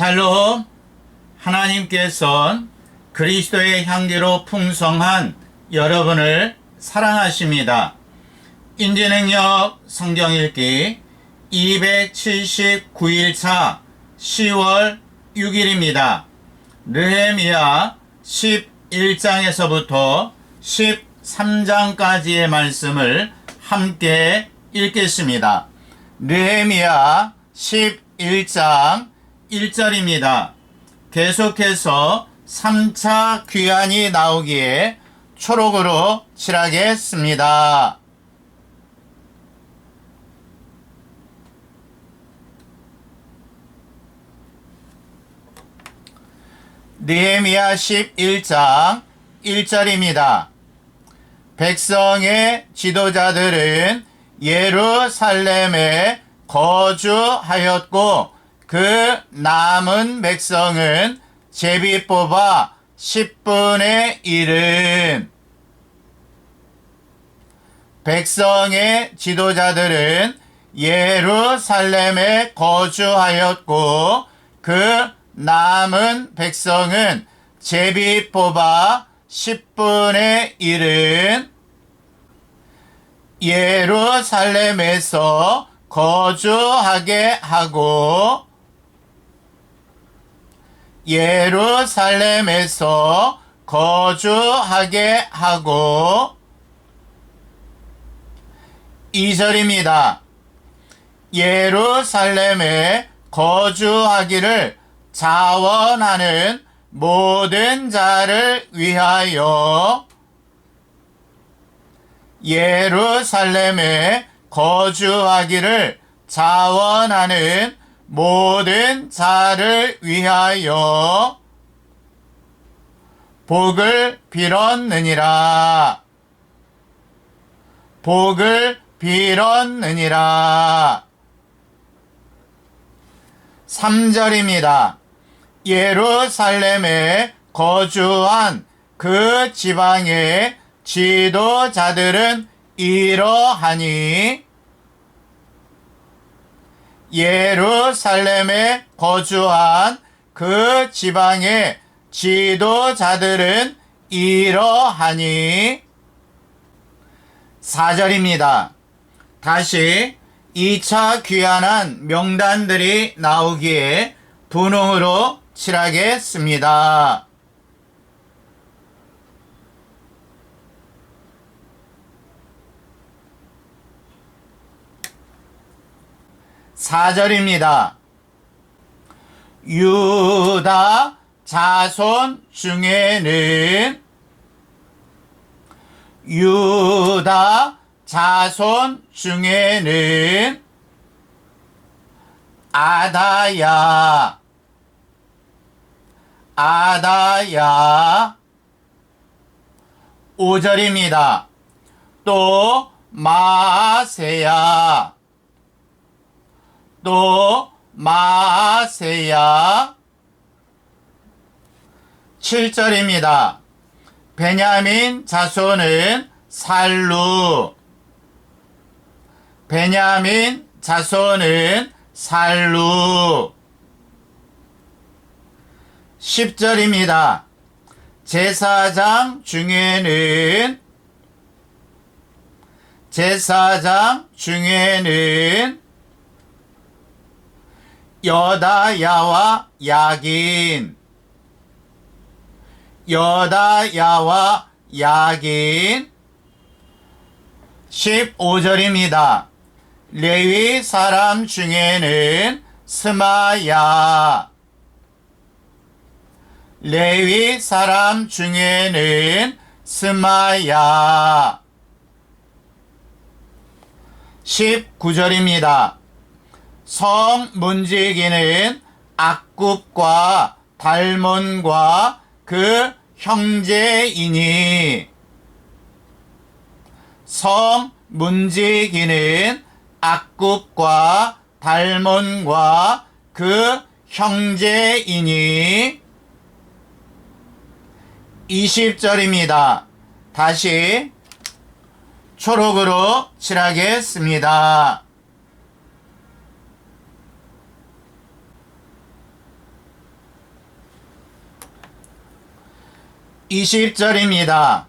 샬롬 하나님께서 그리스도의 향기로 풍성한 여러분을 사랑하십니다. 인지능력 성경 읽기 279일차 10월 6일입니다. 르헤미야 11장에서부터 13장까지의 말씀을 함께 읽겠습니다. 르헤미야 11장 1절입니다. 계속해서 3차 귀환이 나오기에 초록으로 칠하겠습니다. 느헤미야 11장 1절입니다. 백성의 지도자들은 예루살렘에 거주하였고 그 남은 백성은 제비 뽑아 10분의 1은. 백성의 지도자들은 예루살렘에 거주하였고 그 남은 백성은 제비 뽑아 10분의 1은 예루살렘에서 거주하게 하고 예루살렘에서 거주하게 하고 2절입니다. 예루살렘에 거주하기를 자원하는 모든 자를 위하여 예루살렘에 거주하기를 자원하는 모든 자를 위하여 복을 빌었느니라. 복을 빌었느니라. 3절입니다. 예루살렘에 거주한 그 지방의 지도자들은 이러하니 예루살렘에 거주한 그 지방의 지도자들은 이러하니 4절입니다. 다시 2차 귀환한 명단들이 나오기에 분홍으로 칠하겠습니다. 4절입니다. 유다 자손 중에는 유다 자손 중에는 아다야 아다야 5절입니다. 또 마세야 또 마세야 7절입니다. 베냐민 자손은 살루 베냐민 자손은 살루 10절입니다. 제사장 중에는 제사장 중에는 여다야와 야긴 여다야와 야긴 15절입니다. 레위 사람 중에는 스마야 레위 사람 중에는 스마야 19절입니다. 성 문지기는 악굽과 달몬과 그 형제이니 성 문지기는 악굽과 달몬과 그 형제이니 20절입니다. 다시 초록으로 칠하겠습니다. 20절입니다.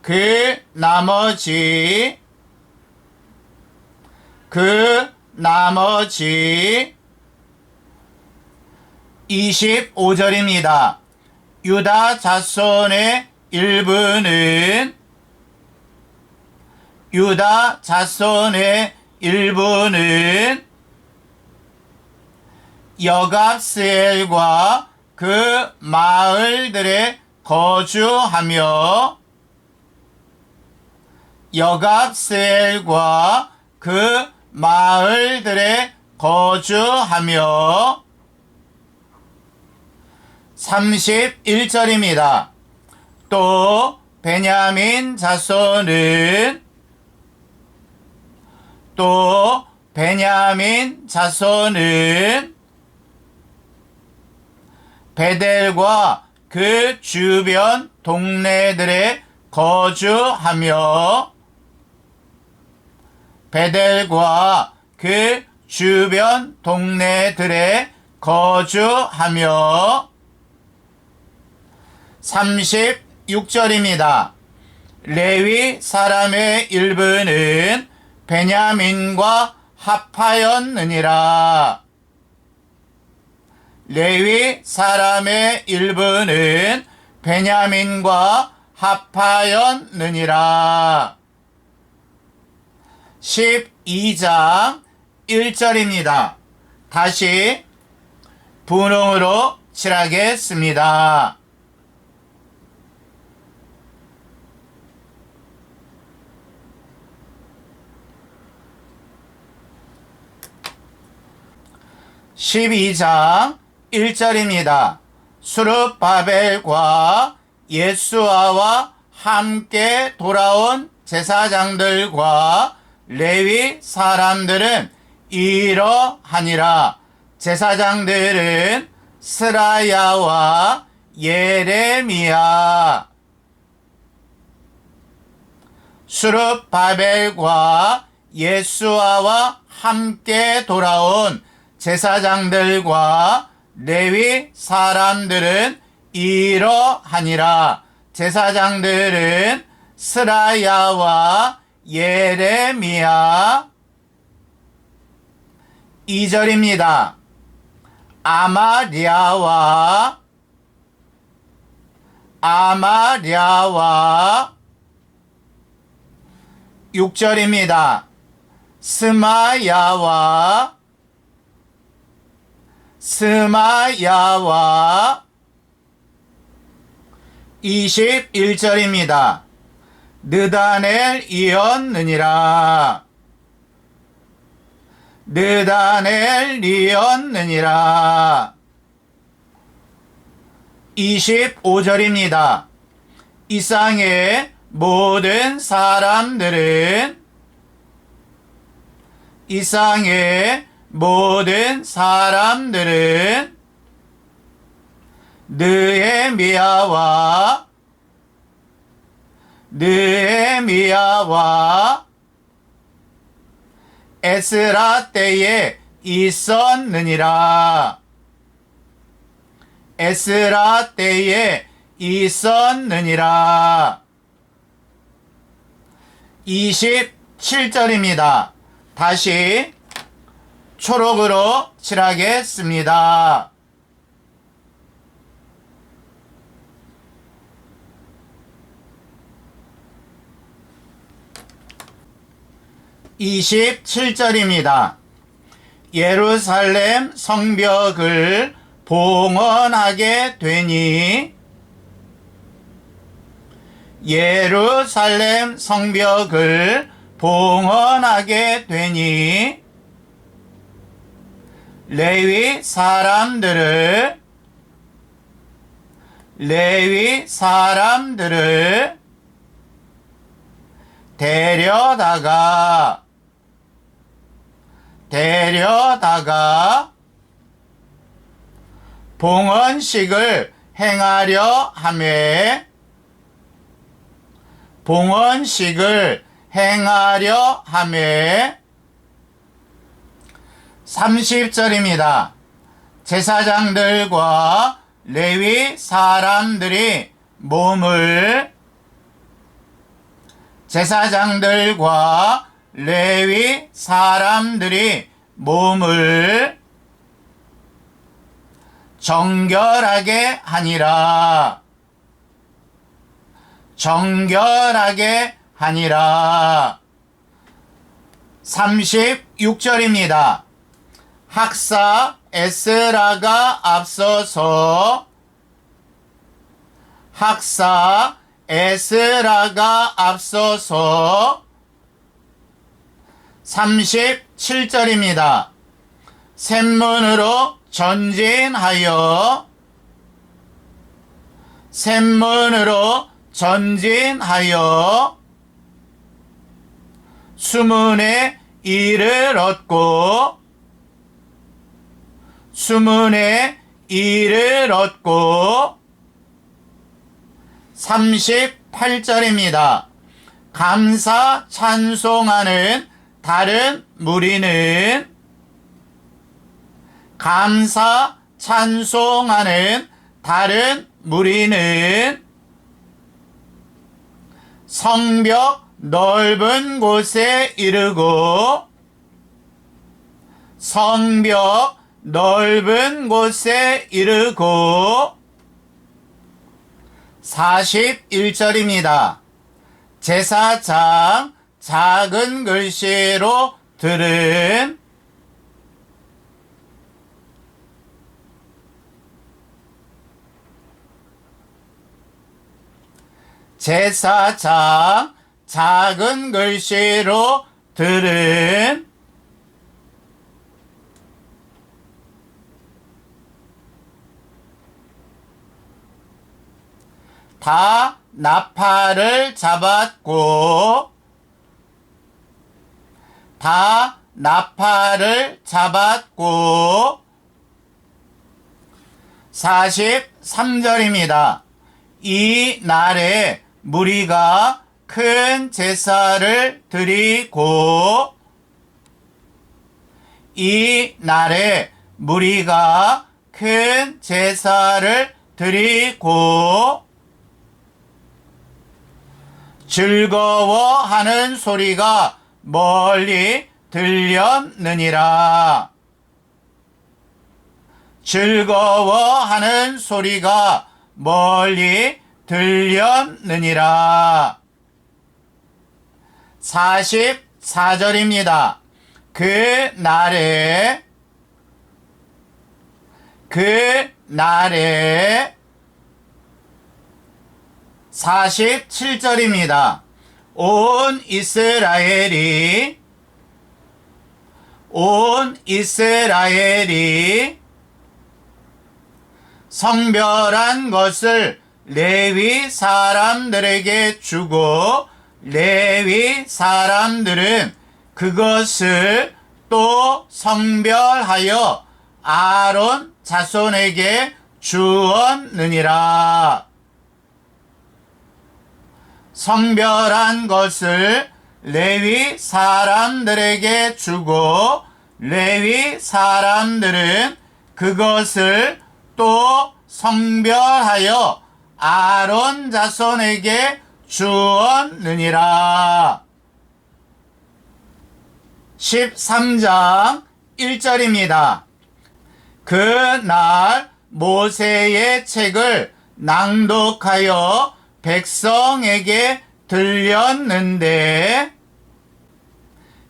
그 나머지 그 나머지 25절입니다. 유다 자손의 일부는 유다 자손의 일부는 여갑스엘과 그 마을들에 거주하며 여갑스엘과 그 마을들에 거주하며 31절입니다. 또 베냐민 자손은 또 베냐민 자손은 베델과 그 주변 동네들에 거주하며 베델과 그 주변 동네들에 거주하며 36절입니다. 레위 사람의 일부는 베냐민과 합하였느니라. 레위 사람의 일부는 베냐민과 합하였느니라. 12장 1절입니다. 다시 분홍으로 칠하겠습니다. (12장 1절입니다) 수르바벨과 예수아와 함께 돌아온 제사장들과 레위 사람들은 이러하니라. 제사장들은 스라야와 예레미야. 수르바벨과 예수아와 함께 돌아온 제사장들과 레위 사람들은 이러하니라 제사장들은 스라야와 예레미야 2절입니다. 아마리아와 아마리아와 6절입니다. 스마야와 스마야와 21절입니다. 느다넬 이었느니라. 느다넬 이었느니라. 25절입니다. 이상의 모든 사람들은 이상의 모든 사람들은 느헤미야와 느헤미야와 에스라 때에 있었느니라. 에스라 때에 있었느니라. 27절입니다. 다시 초록으로 칠하겠습니다. 27절입니다. 예루살렘 성벽을 봉헌하게 되니 예루살렘 성벽을 봉헌하게 되니 레위 사람들을 레위 사람들을 데려다가 데려다가 봉헌식을 행하려 함에 봉헌식을 행하려 함에 30절입니다. 제사장들과 레위 사람들이 몸을 제사장들과 레위 사람들이 몸을 정결하게 하니라. 정결하게 하니라. 36절입니다. 학사 에스라가 앞서서 학사 에스라가 앞서서 37절입니다. 샘문으로 전진하여 샘문으로 전진하여 수문의 이를 얻고 수문의 이를 얻고 38절입니다. 감사 찬송하는 다른 무리는 감사 찬송하는 다른 무리는 성벽 넓은 곳에 이르고 성벽 넓은 곳에 이르고 41절입니다. 제사장 작은 글씨로 들은 제사장 작은 글씨로 들은 다 나팔을 잡았고 다 나팔을 잡았고 43절입니다. 이 날에 무리가 큰 제사를 드리고 이 날에 무리가 큰 제사를 드리고 즐거워하는 소리가 멀리 들렸느니라. 즐거워하는 소리가 멀리 들렸느니라. 44절입니다. 그 날에 그 날에 47절입니다. 온 이스라엘이 온 이스라엘이 성별한 것을 레위 사람들에게 주고 레위 사람들은 그것을 또 성별하여 아론 자손에게 주었느니라. 성별한 것을 레위 사람들에게 주고 레위 사람들은 그것을 또 성별하여 아론 자손에게 주었느니라. 13장 1절입니다. 그날 모세의 책을 낭독하여 백성에게 들렸는데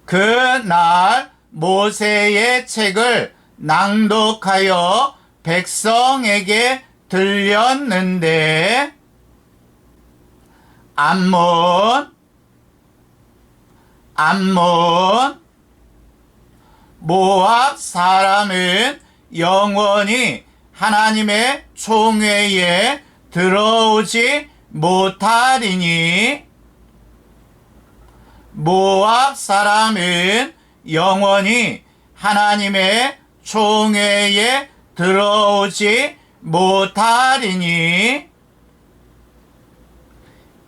그날 모세의 책을 낭독하여 백성에게 들렸는데 암몬 암몬 모압 사람은 영원히 하나님의 총회에 들어오지 못하리니 모압 사람은 영원히 하나님의 총회에 들어오지 못하리니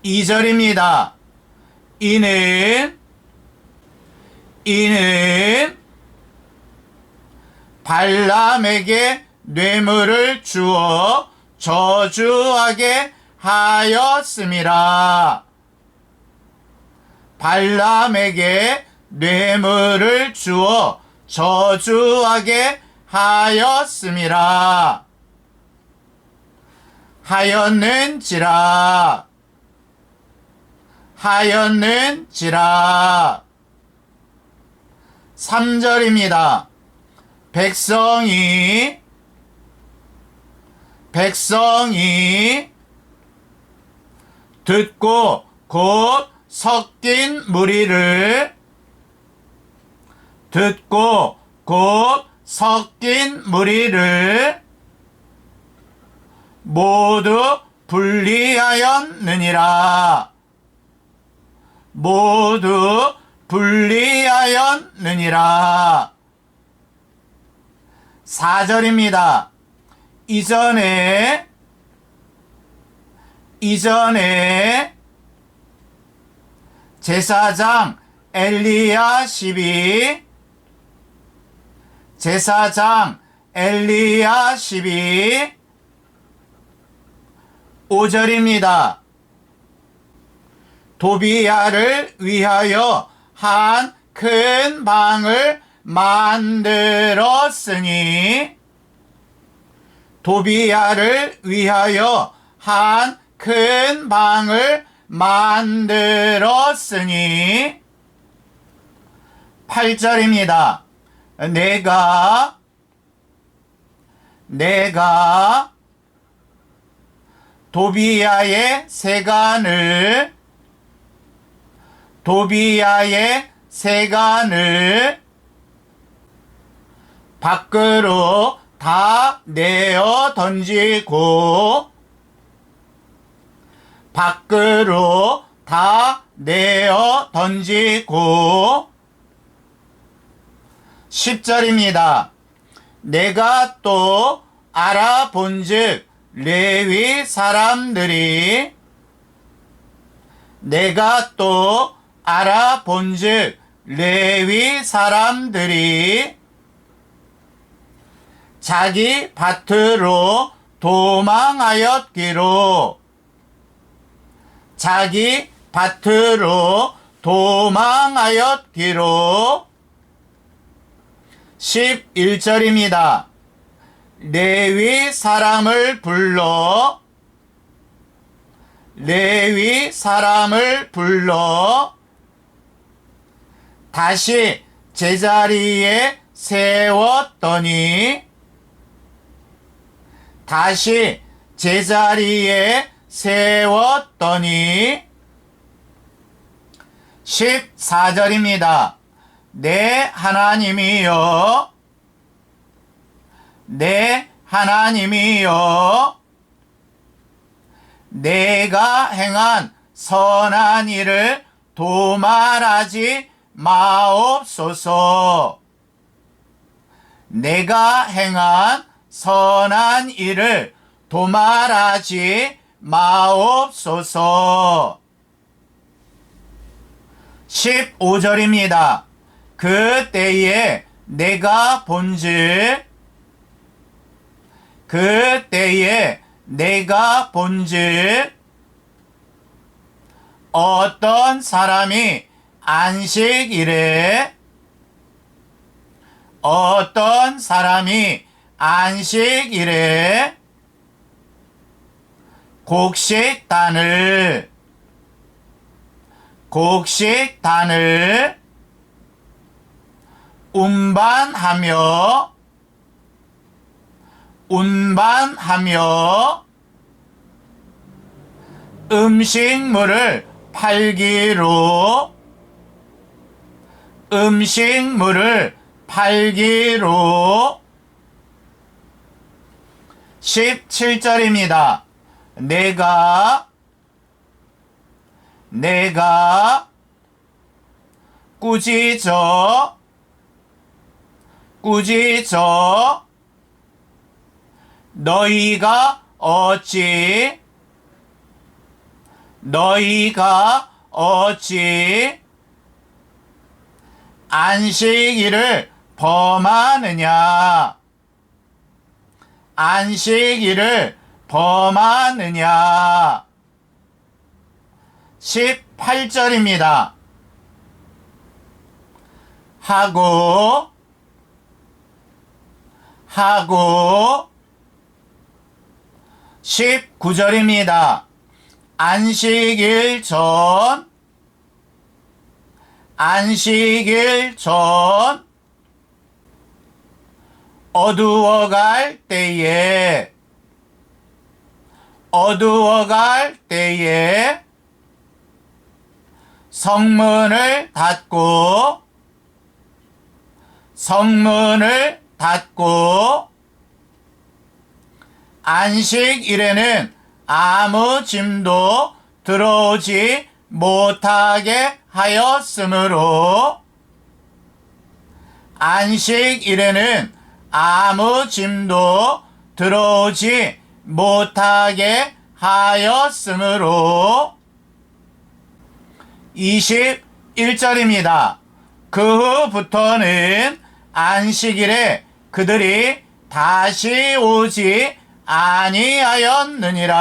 2절입니다. 이는 이는 발람에게 뇌물을 주어 저주하게 하였음이라. 발람에게 뇌물을 주어 저주하게 하였음이라. 하였는지라. 하였는지라. 3절입니다. 백성이 백성이 듣고 곧 섞인 무리를 듣고 곧 섞인 무리를 모두 분리하였느니라. 모두 분리하였느니라. 4절입니다. 이전에 이전에 제사장 엘리야십이 제사장 엘리야십이 5절입니다. 도비야를 위하여 한 큰 방을 만들었으니 도비야를 위하여 한 큰 방을 만들었으니 8절입니다. 내가 내가 도비야의 세간을 도비야의 세간을 밖으로 다 내어 던지고 밖으로 다 내어 던지고 10절입니다. 내가 또 알아본즉 레위 사람들이 내가 또 알아본즉 레위 사람들이 자기 밭으로 도망하였기로 자기 밭으로 도망하였기로. 11절입니다. 레위 사람을 불러. 레위 사람을 불러. 다시 제자리에 세웠더니 다시 제자리에 세웠더니 14절입니다. 내 하나님이여 내 하나님이여 내가 행한 선한 일을 도말하지 마옵소서. 내가 행한 선한 일을 도말하지 마옵소서. 15절입니다. 그 때에 내가 본즉 그 때에 내가 본즉 어떤 사람이 안식일에 어떤 사람이 안식일에 곡식단을. 곡식단을. 운반하며. 운반하며. 음식물을 팔기로. 음식물을 팔기로. 17절입니다. 내가 내가 꾸짖어 꾸짖어 너희가 어찌 너희가 어찌 안식일을 범하느냐? 안식일을 범하느냐 18절입니다. 하고 하고 19절입니다. 안식일 전 안식일 전 어두워갈 때에 어두워갈 때에 성문을 닫고 성문을 닫고 안식일에는 아무 짐도 들어오지 못하게 하였으므로 안식일에는 아무 짐도 들어오지 못하게 하였으므로 21절입니다. 그 후부터는 안식일에 그들이 다시 오지 아니하였느니라.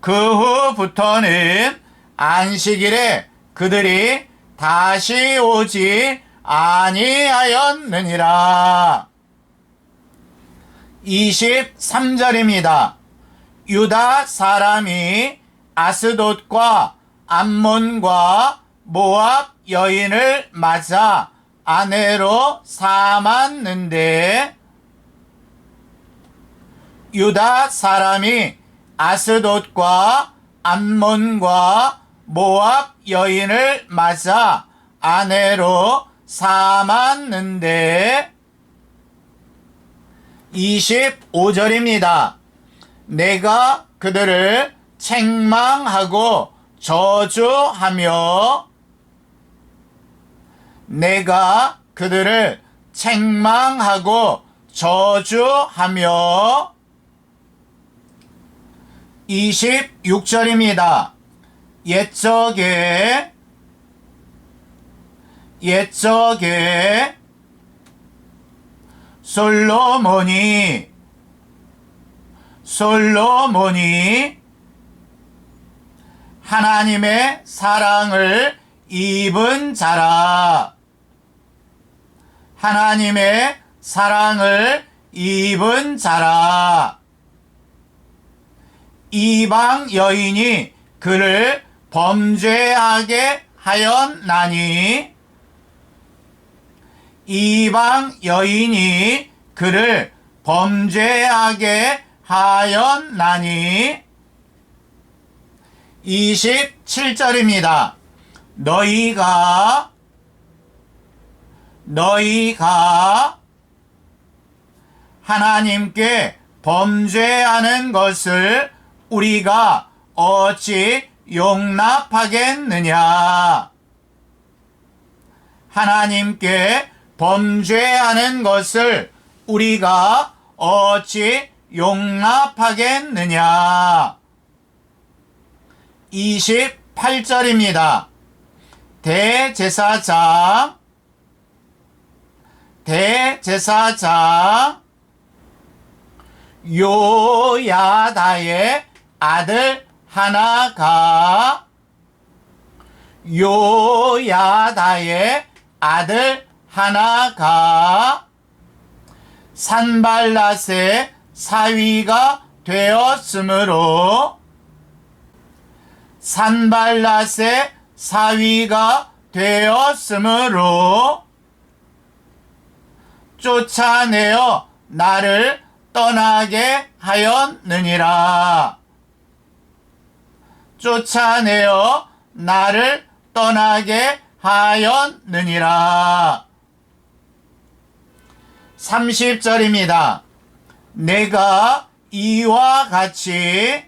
그 후부터는 안식일에 그들이 다시 오지 아니하였느니라. 23절입니다. 유다 사람이 아스돗과 암몬과 모압 여인을 맞아 아내로 삼았는데 유다 사람이 아스돗과 암몬과 모압 여인을 맞아 아내로 삼았는데 25절입니다. 내가 그들을 책망하고 저주하며 내가 그들을 책망하고 저주하며 26절입니다. 옛적에 옛적에 솔로몬이 솔로몬이 하나님의 사랑을 입은 자라. 하나님의 사랑을 입은 자라. 이방 여인이 그를 범죄하게 하였나니 이방 여인이 그를 범죄하게 하였나니 27절입니다. 너희가 너희가 하나님께 범죄하는 것을 우리가 어찌 용납하겠느냐? 하나님께 범죄하는 것을 우리가 어찌 용납하겠느냐? 28절입니다. 대제사장, 대제사장, 요야다의 아들 하나가 요야다의 아들 하나가 산발랏의 사위가 되었으므로 산발랏의 사위가 되었으므로 쫓아내어 나를 떠나게 하였느니라. 쫓아내어 나를 떠나게 하였느니라. 30절입니다. 내가 이와 같이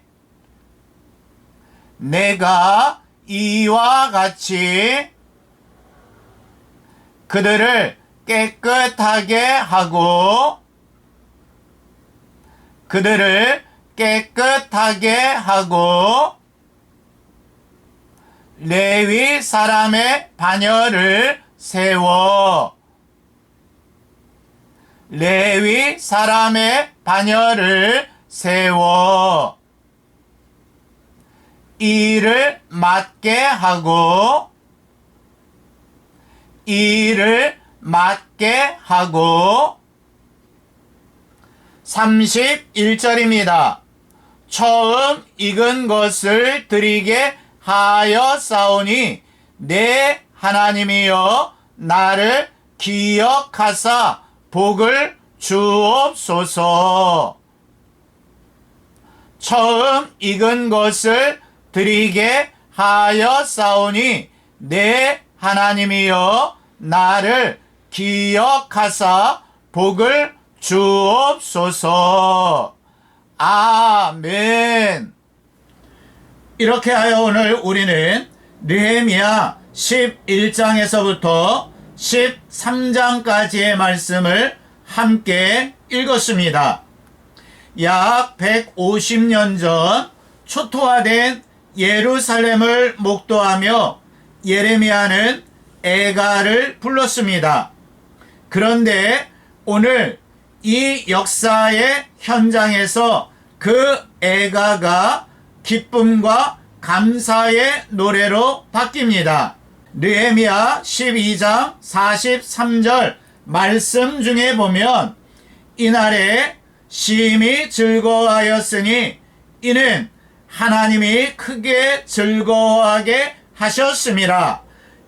내가 이와 같이 그들을 깨끗하게 하고 그들을 깨끗하게 하고 레위 사람의 반열을 세워 레위 사람의 반열을 세워 일을 맡게 하고 일을 맡게 하고 31절입니다. 처음 익은 것을 드리게 하여 싸우니 내 하나님이여 나를 기억하사 복을 주옵소서. 처음 익은 것을 드리게 하여 싸우니 내 하나님이여 나를 기억하사 복을 주옵소서. 아멘. 이렇게 하여 오늘 우리는 느헤미야 11장에서부터 13장까지의 말씀을 함께 읽었습니다. 약 150년 전 초토화된 예루살렘을 목도하며 예레미야는 애가를 불렀습니다. 그런데 오늘 이 역사의 현장에서 그 애가가 기쁨과 감사의 노래로 바뀝니다. 느헤미야 12장 43절 말씀 중에 보면 이날에 심히 즐거워하였으니 이는 하나님이 크게 즐거워하게 하셨습니다.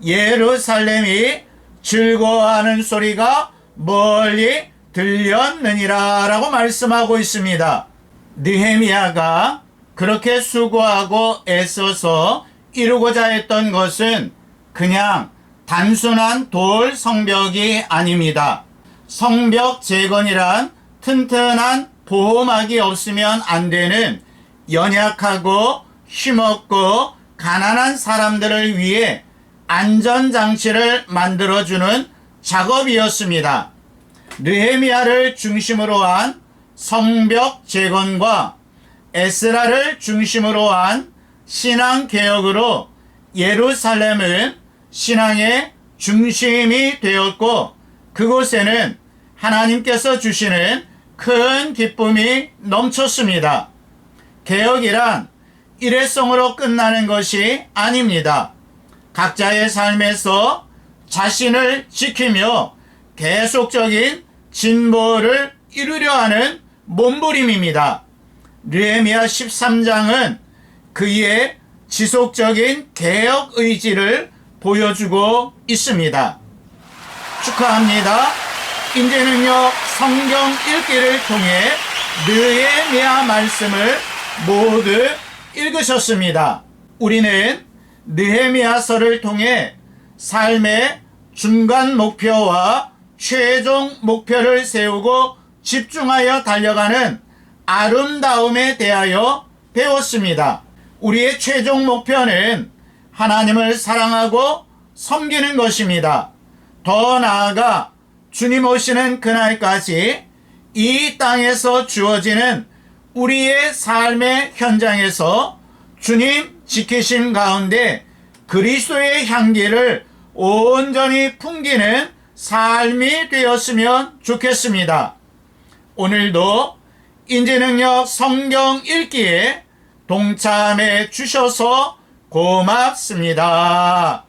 예루살렘이 즐거워하는 소리가 멀리 들렸느니라 라고 말씀하고 있습니다. 느헤미야가 그렇게 수고하고 애써서 이루고자 했던 것은 그냥 단순한 돌 성벽이 아닙니다. 성벽 재건이란 튼튼한 보호막이 없으면 안 되는 연약하고 힘없고 가난한 사람들을 위해 안전장치를 만들어주는 작업이었습니다. 느헤미야를 중심으로 한 성벽 재건과 에스라를 중심으로 한 신앙 개혁으로 예루살렘은 신앙의 중심이 되었고 그곳에는 하나님께서 주시는 큰 기쁨이 넘쳤습니다. 개혁이란 일회성으로 끝나는 것이 아닙니다. 각자의 삶에서 자신을 지키며 계속적인 진보를 이루려 하는 몸부림입니다. 느헤미야 13장은 그의 지속적인 개혁 의지를 보여주고 있습니다. 축하합니다. 이제는요 성경 읽기를 통해 느헤미야 말씀을 모두 읽으셨습니다. 우리는 느헤미야서를 통해 삶의 중간 목표와 최종 목표를 세우고 집중하여 달려가는 아름다움에 대하여 배웠습니다. 우리의 최종 목표는 하나님을 사랑하고 섬기는 것입니다. 더 나아가 주님 오시는 그날까지 이 땅에서 주어지는 우리의 삶의 현장에서 주님 지키심 가운데 그리스도의 향기를 온전히 풍기는 삶이 되었으면 좋겠습니다. 오늘도 인지능력 성경 읽기에 동참해 주셔서 고맙습니다.